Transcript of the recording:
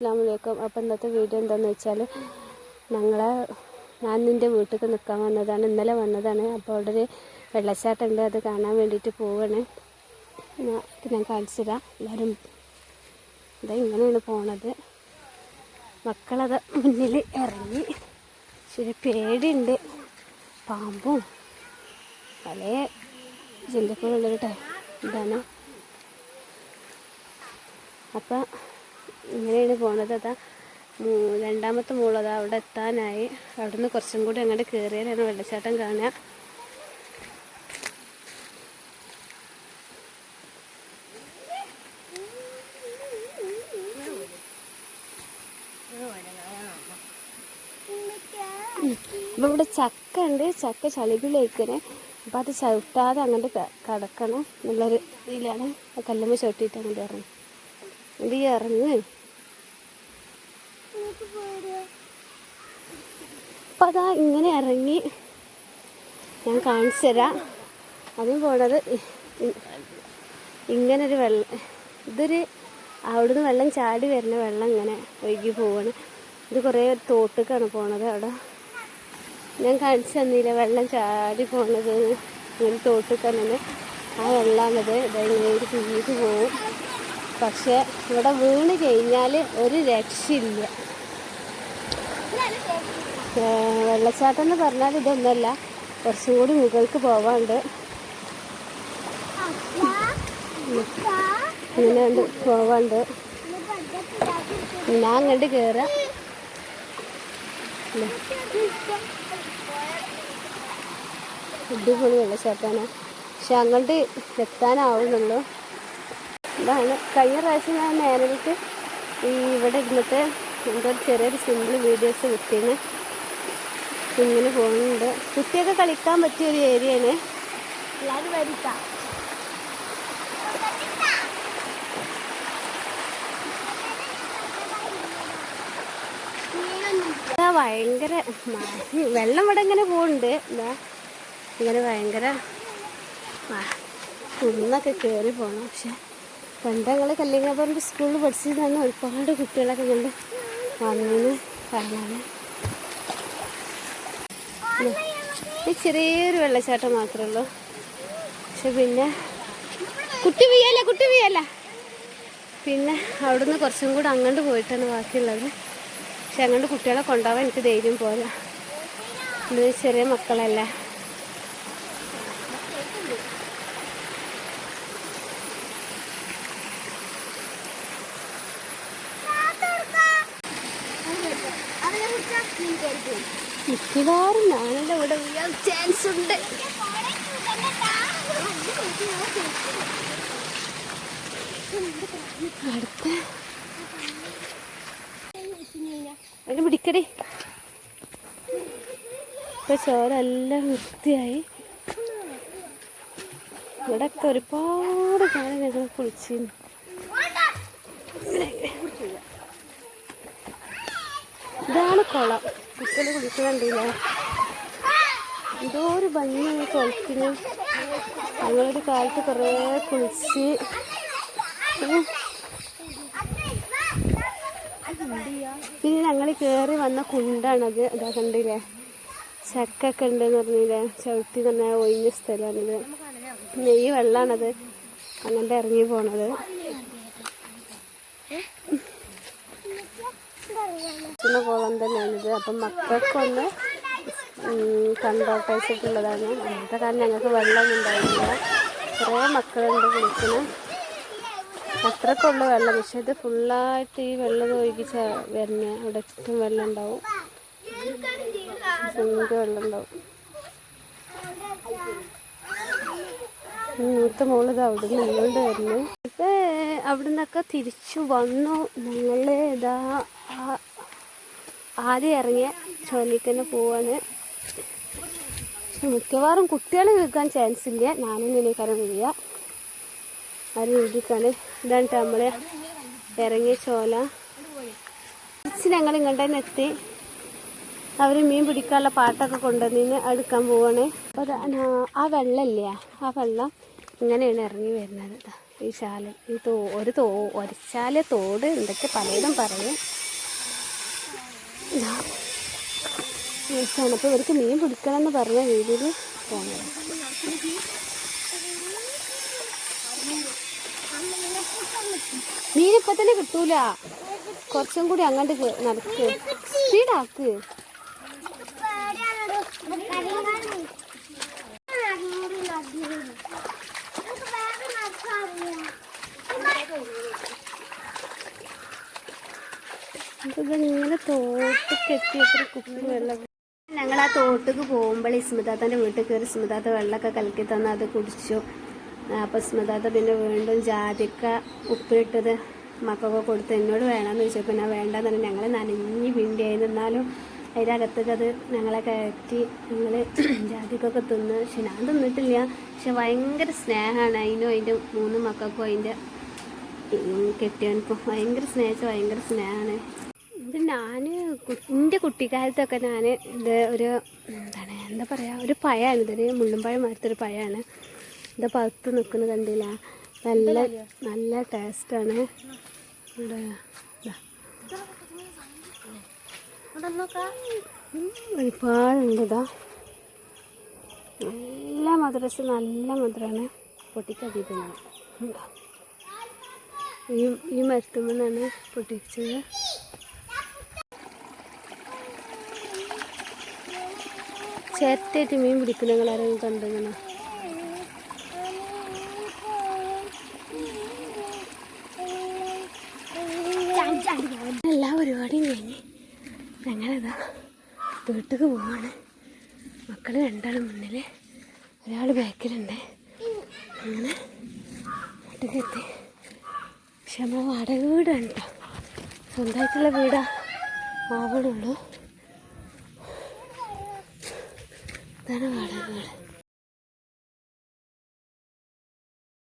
അസ്ലാമലൈക്കും അപ്പോൾ ഇന്നത്തെ വീഡിയോ എന്താണെന്ന് വെച്ചാൽ ഞങ്ങളെ ഞാൻ നിന്റെ വീട്ടിലേക്ക് നിൽക്കാൻ വന്നതാണ് ഇന്നലെ വന്നതാണ്. അപ്പോൾ അവിടെ ഒരു വെള്ളച്ചാട്ടം ഉണ്ട് അത് കാണാൻ വേണ്ടിയിട്ട് പോവാണ്. ഞാൻ കാണിച്ചു തരാം. എല്ലാവരും ഇതാ ഇങ്ങനെയാണ് പോണത്. മക്കളത് മുന്നിൽ ഇറങ്ങി. ശരി പേടിയുണ്ട്. പാമ്പും പല ജന്തുക്കളുള്ളൊരു ഇതാണ്. അപ്പം ഇങ്ങനെയാണ് പോണത് അതാ രണ്ടാമത്തെ മോളതാ അവിടെ എത്താനായി. അവിടെ നിന്ന് കുറച്ചും കൂടി അങ്ങോട്ട് കയറിയാലാണ് വെള്ളച്ചാട്ടം കാണുക. അപ്പം ഇവിടെ ചക്ക ഉണ്ട്. ചക്ക ചളിപിലേക്കണേ അപ്പം അത് ചവിട്ടാതെ അങ്ങോട്ട് കടക്കണം. എന്നുള്ളൊരു ഇതിലാണ്. ആ കല്ലുമ്മ ചവിട്ടിയിട്ട് അങ്ങോട്ട് ഇറങ്ങും. ഇത് ഇറങ്ങ് അപ്പം അതാ ഇങ്ങനെ ഇറങ്ങി ഞാൻ കാണിച്ചു തരാം. അതും പോണത് ഇങ്ങനൊരു വെള്ളം ഇതൊരു അവിടുന്ന് വെള്ളം ചാടി വരുന്ന വെള്ളം ഇങ്ങനെ ഒഴുകി പോവാണ്. ഇത് കുറേ തോട്ടിക്കാണ് പോണത് അവിടെ. ഞാൻ കാണിച്ചു തന്നില്ല വെള്ളം ചാടി പോണത്. ഇങ്ങനെ തോട്ടിക്കാണ് ആ വെള്ളമാണത് ഇതെങ്ങനെ പിന്നീട് പോവും. പക്ഷെ ഇവിടെ വീണ് കഴിഞ്ഞാൽ ഒരു രക്ഷയില്ല. വെള്ളച്ചാട്ടം എന്ന് പറഞ്ഞാൽ ഇതൊന്നല്ല. കുറച്ചും കൂടി മുകൾക്ക് പോവാണ്ട്. ഇങ്ങനെ ഉണ്ട് പോവാണ്ട്. ഞാൻ അങ്ങോട്ട് കയറാം അടിപൊളി വെള്ളച്ചാട്ടമാണ്. പക്ഷെ അങ്ങോട്ട് എത്താനാവുന്നുള്ളൂ. ഇതാണ് കഴിഞ്ഞ പ്രാവശ്യം ഞാൻ നേരിട്ട് ഈ ഇവിടെ ഇരുന്നിട്ട് എന്തോ ചെറിയൊരു സിമ്പിൾ വീഡിയോസ് കുട്ടീനെ ഇങ്ങനെ പോകുന്നുണ്ട്. കുട്ടിയൊക്കെ കളിക്കാൻ പറ്റിയ ഒരു ഏരിയയാണ് എല്ലാവരും വരിക്കാം ഭയങ്കര വെള്ളം ഇവിടെ ഇങ്ങനെ പോകുന്നുണ്ട് എന്താ ഇങ്ങനെ ഭയങ്കര കുന്നൊക്കെ കയറി പോകണം പക്ഷെ പണ്ട് ഞങ്ങൾ കല്ലിങ്ങാപ്പറമ്പ് സ്കൂളിൽ പഠിച്ചിരുന്ന ഒരുപാട് കുട്ടികളൊക്കെ ഞങ്ങൾ വന്നതിന് കാണാൻ ഈ ചെറിയൊരു വെള്ളച്ചാട്ടം മാത്രമേ ഉള്ളൂ. പക്ഷെ പിന്നെ കുട്ടി വീയല്ല കുട്ടി വീയല്ല പിന്നെ അവിടുന്ന് കുറച്ചും കൂടെ അങ്ങോട്ട് പോയിട്ടാണ് ബാക്കിയുള്ളത്. പക്ഷെ അങ്ങോട്ട് കുട്ടികളെ കൊണ്ടുപോകാൻ എനിക്ക് ധൈര്യം പോലെ ചെറിയ മക്കളല്ലേ? മിക്കവാറും ഞാനെന്റെ ഇവിടെ വീഴാൻ ചാൻസ് ഉണ്ട്. അടുത്ത. അതിന് പിടിക്കടി. ഇപ്പൊ ചോര എല്ലാം വൃത്തിയായി. ഇവിടെയൊക്കെ ഒരുപാട് കാലം ഞങ്ങൾ കുളിച്ചിരുന്നു. ഇതാണ് കുളം. കുട്ടികൾ കുളിക്കുന്നുണ്ടില്ല എന്തോ ഒരു ഭംഗിയാണ് കുളത്തിന് ഞങ്ങളൊരു കാലത്ത് കുറേ കുളിച്ച്. പിന്നെ ഞങ്ങൾ കയറി വന്ന കുണ്ടാണത്. അതാ കണ്ടില്ലേ? ചക്കൊക്കെ ഉണ്ടെന്ന് പറഞ്ഞില്ലേ? ചവിട്ടി തന്നെ ഒഴിഞ്ഞ സ്ഥലമാണിത്. നെയ്യ് വെള്ളമാണത് അങ്ങോട്ട് ഇറങ്ങി പോണത്. പിന്നെ പോകാൻ തന്നെയാണിത് അപ്പം മക്കൾക്കൊന്ന് ഉം, കണ്ടോട്ടേച്ചിട്ടുള്ളതാണ്. അന്നത്തെ കാലം ഞങ്ങൾക്ക് വെള്ളം ഉണ്ടായിരുന്നില്ല കുറേ മക്കളുണ്ട് കുളിക്കുന്ന അത്രക്കുള്ള വെള്ളം. പക്ഷേ ഇത് ഫുള്ളായിട്ട് ഈ വെള്ളം ഒഴുകിച്ച വരുന്ന അവിടെ ചുറ്റും വെള്ളം ഉണ്ടാവും. സിങ്ക് വെള്ളം ഉണ്ടാവും. മൂത്ത മോളിത് അവിടെ നിന്നുകൊണ്ട് വരുന്നു. അവിടെ നിന്നൊക്കെ തിരിച്ചു വന്നു. ഞങ്ങൾ ഇതാ ആദ്യം ഇറങ്ങിയ തന്നെ പോവാണ്. മിക്കവാറും കുട്ടികൾ കേൾക്കാൻ ചാൻസ് ഇല്ല. ഞാനും നിനക്കാരം വീഴുക അത് രീതിക്കാണ് ഇതാണ് നമ്മൾ ഇറങ്ങിയ ചോല തിരിച്ച് ഞങ്ങൾ ഇങ്ങോട്ട് തന്നെ എത്തി. അവർ മീൻ പിടിക്കാനുള്ള പാട്ടൊക്കെ കൊണ്ടുവന്നിന്. എടുക്കാൻ പോവാണ്. അപ്പോൾ ആ വെള്ളമില്ലേ? ആ വെള്ളം ഇങ്ങനെയാണ് ഇറങ്ങി വരുന്നത്. ഈ ശാല ഈ തോ ഒരു തോ ഒരച്ചാല തോട് എന്തൊക്കെ പലതും പറയും. അപ്പോൾ ഇവർക്ക് മീൻ പിടിക്കണം എന്ന് പറഞ്ഞ രീതിയിൽ പോകണം മീൻ ഇപ്പം തന്നെ കിട്ടൂല. കുറച്ചും കൂടി അങ്ങോട്ട് നടക്ക്. സ്പീഡാക്ക്. ഇങ്ങനെ തോട്ടൊക്കെ എത്തിയപ്പോൾ കുപ്പി വെള്ളം ഞങ്ങൾ ആ തോട്ടക്ക് പോകുമ്പോൾ സ്മിതാത്തന്റെ വീട്ടിൽ കയറി സ്മിതാത്ത വെള്ളമൊക്കെ കലക്കി തന്ന അത് കുടിച്ചു. അപ്പോൾ സ്മിതാത്ത പിന്നെ വീണ്ടും ജാതിക്ക ഉപ്പിട്ടത് മക്കൾക്ക് കൊടുത്ത് എന്നോട് വേണമെന്ന് ചോദിച്ചപ്പോൾ ഞാൻ വേണ്ടെന്ന് പറഞ്ഞു. ഞങ്ങൾ നനഞ്ഞ് പിണ്ടിയായി നിന്നാലും അതിന്റെ അകത്തേക്ക് അത് ഞങ്ങളെ കയറ്റി ഞങ്ങൾ ജാതിക്കൊക്കെ തിന്ന്. പക്ഷെ ഞാൻ തിന്നിട്ടില്ല. പക്ഷെ ഭയങ്കര സ്നേഹമാണ് അതിനും അതിന്റെ മൂന്ന് മക്കൾക്കും അതിന്റെ കെട്ടിയവനക്കും ഭയങ്കര സ്നേഹിച്ച ഭയങ്കര സ്നേഹമാണ്. ഇത് ഞാൻ എന്റെ കുട്ടിക്കാലത്തൊക്കെ ഞാൻ ഇത് ഒരു എന്താണ് എന്താ പറയുക ഒരു പഴമാണ് ഇതൊരു മുള്ളുംപഴം മാറ്റത്തൊരു പഴമാണ് ഇത് പഴുത്ത് നിൽക്കുന്നത് കണ്ടില്ല. നല്ല നല്ല ടേസ്റ്റാണ്. ഒരുപാടുണ്ട് ഇതാ നല്ല മധുരസ് നല്ല മധുരമാണ് പൊട്ടിക്കതിരുന്നത് ഈ ഈ മരത്തുമ്പോഴാണ് പൊട്ടിച്ചത്. ചേർത്തായിട്ട് മീൻ പിടിക്കുന്ന നിങ്ങൾ ആരെങ്കിലും കണ്ടിങ്ങനെ എല്ലാ പരിപാടിയും കഴിഞ്ഞ് ഞങ്ങളിതാ വീട്ടിലേക്ക് പോവാണ്. മക്കൾ രണ്ടാളും മുന്നിൽ ഒരാൾ ബാക്കിലുണ്ട്. അങ്ങനെ വീട്ടിലേക്ക് എത്തി. പക്ഷെ നമ്മൾ വാടക വീടാണ് കേട്ടോ. സ്വന്തമായിട്ടുള്ള വീടാ. ആവണുള്ളൂ വീട്